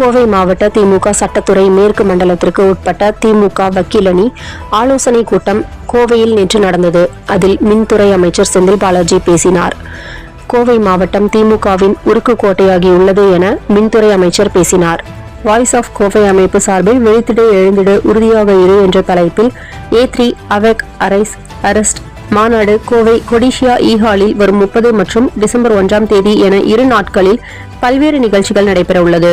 கோவை மாவட்ட திமுக சட்டத்துறை மேற்கு மண்டலத்திற்கு உட்பட்ட திமுக வக்கீலணி ஆலோசனை கூட்டம் கோவையில் நேற்று நடந்தது. அதில் மின்துறை அமைச்சர் செந்தில் பாலாஜி பேசினார். கோவை மாவட்டம் திமுகவின் உருக்கு கோட்டையாகியுள்ளது என மின்துறை அமைச்சர் பேசினார். வாய்ஸ் ஆஃப் கோவை அமைப்பு சார்பில் வெளித்திட எழுந்திட உறுதியாக இரு என்ற தலைப்பில் A three awake arise arrest மாநாடு கோவை கொடிஷியா ஈஹாலில் வரும் முப்பது மற்றும் டிசம்பர் ஒன்றாம் தேதி என இரு நாட்களில் பல்வேறு நிகழ்ச்சிகள் நடைபெறவுள்ளது.